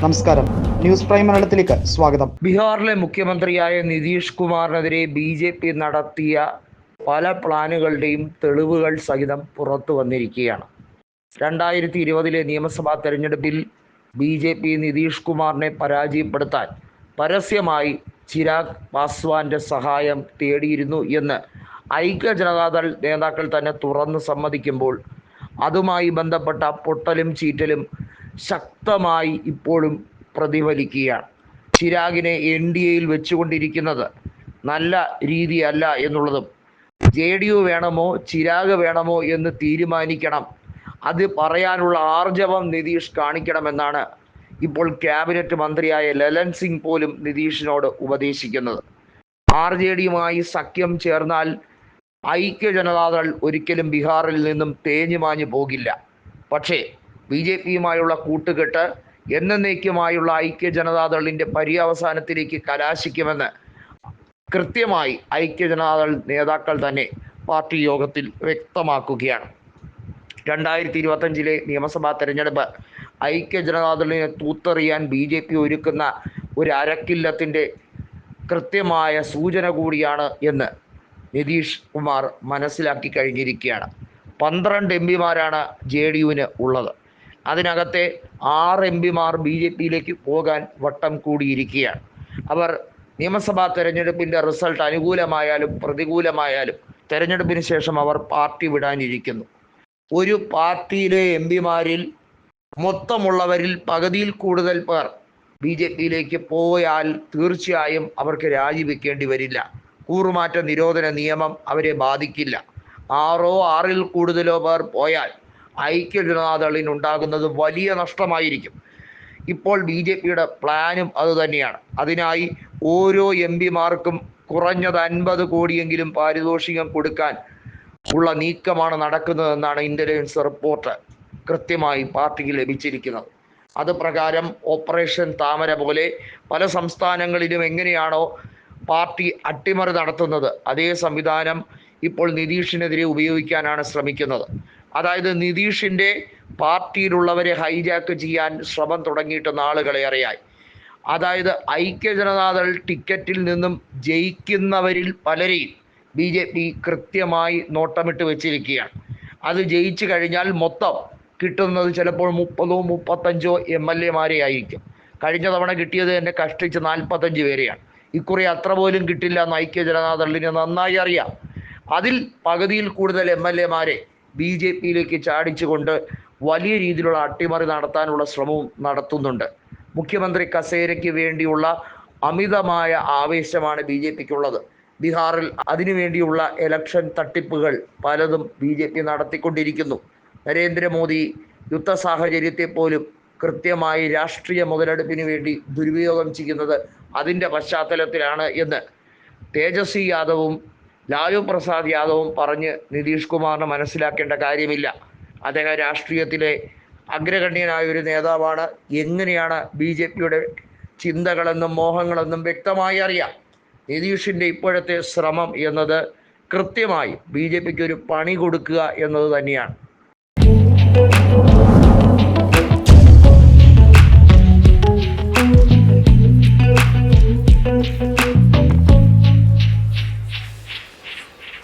നമസ്കാരം. News prime മലയാളത്തിലേക്ക് സ്വാഗതം. ബീഹാറിലെ മുഖ്യമന്ത്രിയായ നിതീഷ് കുമാറിനെതിരെ ബി ജെ പി നടത്തിയ പല പ്ലാനുകളുടെയും തെളിവുകൾ സഹിതം പുറത്തു വന്നിരിക്കുകയാണ്. രണ്ടായിരത്തി ഇരുപതിലെ നിയമസഭാ തെരഞ്ഞെടുപ്പിൽ ബി ജെ പി നിതീഷ് കുമാറിനെ പരാജയപ്പെടുത്താൻ പരസ്യമായി ചിരാഗ് പാസ്വാന്റെ സഹായം തേടിയിരുന്നു എന്ന് ഐക്യ ജനതാദൾ നേതാക്കൾ തന്നെ തുറന്ന് സമ്മതിക്കുമ്പോൾ അതുമായി ബന്ധപ്പെട്ട പൊട്ടലും ചീറ്റലും ശക്തമായി ഇപ്പോഴും പ്രതിഫലിക്കുകയാണ്. ചിരാഗിനെ എൻ ഡി എയിൽ വെച്ചുകൊണ്ടിരിക്കുന്നത് നല്ല രീതിയല്ല എന്നുള്ളതും ജെ ഡി യു വേണമോ ചിരാഗ് വേണമോ എന്ന് തീരുമാനിക്കണം. അത് പറയാനുള്ള ആർജവം നിതീഷ് കാണിക്കണമെന്നാണ് ഇപ്പോൾ ക്യാബിനറ്റ് മന്ത്രിയായ ലലൻ സിംഗ് പോലും നിതീഷിനോട് ഉപദേശിക്കുന്നത്. ആർ ജെ ഡിയുമായി സഖ്യം ചേർന്നാൽ ഐക്യ ജനതാദൾ ഒരിക്കലും ബീഹാറിൽ നിന്നും തേഞ്ഞുമാഞ്ഞു പോകില്ല. പക്ഷേ ബി ജെ പിയുമായുള്ള കൂട്ടുകെട്ട് എന്നേക്കുമായുള്ള ഐക്യ ജനതാദളിന്റെ പര്യവസാനത്തിലേക്ക് കലാശിക്കുമെന്ന് കൃത്യമായി ഐക്യ ജനതാദൾ നേതാക്കൾ തന്നെ പാർട്ടി യോഗത്തിൽ വ്യക്തമാക്കുകയാണ്. രണ്ടായിരത്തി ഇരുപത്തഞ്ചിലെ നിയമസഭാ തെരഞ്ഞെടുപ്പ് ഐക്യ ജനതാദളിനെ തൂത്തെറിയാൻ ബി ജെ പി ഒരുക്കുന്ന ഒരു അരക്കില്ലത്തിന്റെ കൃത്യമായ സൂചന കൂടിയാണ് എന്ന് നിതീഷ് കുമാർ മനസ്സിലാക്കി കഴിഞ്ഞിരിക്കുകയാണ്. പന്ത്രണ്ട് എം പിമാരാണ് ജെ ഡി യുവിന് ഉള്ളത്. അതിനകത്തെ ആറ് എം പിമാർ ബി ജെ പിയിലേക്ക് പോകാൻ വട്ടം കൂടിയിരിക്കുകയാണ്. അവർ നിയമസഭാ തെരഞ്ഞെടുപ്പിന്റെ റിസൾട്ട് അനുകൂലമായാലും പ്രതികൂലമായാലും തെരഞ്ഞെടുപ്പിന് ശേഷം അവർ പാർട്ടി വിടാനിരിക്കുന്നു. ഒരു പാർട്ടിയിലെ എം പിമാരിൽ മൊത്തമുള്ളവരിൽ പകുതിയിൽ കൂടുതൽ പേർ ബി ജെ പിയിലേക്ക് പോയാൽ തീർച്ചയായും അവർക്ക് രാജിവെക്കേണ്ടി വരില്ല. കൂറുമാറ്റ നിരോധന നിയമം അവരെ ബാധിക്കില്ല. ആറോ ആറിൽ കൂടുതലോ പേർ പോയാൽ ഐക്യ ജനതാദളിനുണ്ടാകുന്നത് വലിയ നഷ്ടമായിരിക്കും. ഇപ്പോൾ ബി ജെ പിയുടെ പ്ലാനും അതുതന്നെയാണ് അതിനായി ഓരോ എം പിമാർക്കും കുറഞ്ഞത് അൻപത് കോടിയെങ്കിലും പാരിതോഷികം കൊടുക്കാൻ ഉള്ള നീക്കമാണ് നടക്കുന്നതെന്നാണ് ഇന്റലിജൻസ് റിപ്പോർട്ട് കൃത്യമായി പാർട്ടിക്ക് ലഭിച്ചിരിക്കുന്നത്. അത് പ്രകാരം ഓപ്പറേഷൻ താമര പോലെ പല സംസ്ഥാനങ്ങളിലും എങ്ങനെയാണോ പാർട്ടി അട്ടിമറി നടത്തുന്നത് അതേ സംവിധാനം ഇപ്പോൾ നിതീഷിനെതിരെ ഉപയോഗിക്കാനാണ് ശ്രമിക്കുന്നത്. അതായത് നിതീഷിന്റെ പാർട്ടിയിലുള്ളവരെ ഹൈജാക്ക് ചെയ്യാൻ ശ്രമം തുടങ്ങിയിട്ട് നാളുകളേറെയായി അതായത് ഐക്യ ജനതാദൾ ടിക്കറ്റിൽ നിന്നും ജയിക്കുന്നവരിൽ പലരെയും ബി ജെ പി കൃത്യമായി നോട്ടമിട്ട് വെച്ചിരിക്കുകയാണ്. അത് ജയിച്ചു കഴിഞ്ഞാൽ മൊത്തം കിട്ടുന്നത് ചിലപ്പോൾ മുപ്പതോ മുപ്പത്തഞ്ചോ എം എൽ എമാരെ ആയിരിക്കും. കഴിഞ്ഞ തവണ കിട്ടിയത് തന്നെ കഷ്ടിച്ച് നാൽപ്പത്തഞ്ച് പേരെയാണ്. ഇക്കുറി അത്ര പോലും കിട്ടില്ല എന്ന് ഐക്യ ജനതാദളിന് നന്നായി അറിയാം. അതിൽ പകുതിയിൽ കൂടുതൽ എം എൽ എമാരെ ബി ജെ പിയിലേക്ക് ചാടിച്ചുകൊണ്ട് വലിയ രീതിയിലുള്ള അട്ടിമറി നടത്താനുള്ള ശ്രമവും നടത്തുന്നുണ്ട്. മുഖ്യമന്ത്രി കസേരയ്ക്ക് വേണ്ടിയുള്ള അമിതമായ ആവേശമാണ് ബി ജെ പിക്കുള്ളത്. ബീഹാറിൽ അതിനുവേണ്ടിയുള്ള ഇലക്ഷൻ തട്ടിപ്പുകൾ പലതും ബി ജെ പി നടത്തിക്കൊണ്ടിരിക്കുന്നു. നരേന്ദ്രമോദി യുദ്ധ സാഹചര്യത്തെ പോലും കൃത്യമായി രാഷ്ട്രീയ മുതലെടുപ്പിന് വേണ്ടി ദുരുപയോഗം ചെയ്യുന്നത് അതിന്റെ പശ്ചാത്തലത്തിലാണ് എന്ന്. തേജസ്വി യാദവും ലാലു പ്രസാദ് യാദവും പറഞ്ഞ് നിതീഷ് കുമാറിന് മനസ്സിലാക്കേണ്ട കാര്യമില്ല. അദ്ദേഹം രാഷ്ട്രീയത്തിലെ അഗ്രഗണ്യനായ ഒരു നേതാവാണ്. എങ്ങനെയാണ് ബി ജെ പിയുടെ ചിന്തകളെന്നും മോഹങ്ങളെന്നും വ്യക്തമായി അറിയാം. നിതീഷിന്റെ ഇപ്പോഴത്തെ ശ്രമം എന്നത് കൃത്യമായി ബി ജെ പിക്ക് ഒരു പണി കൊടുക്കുക എന്നത് തന്നെയാണ്.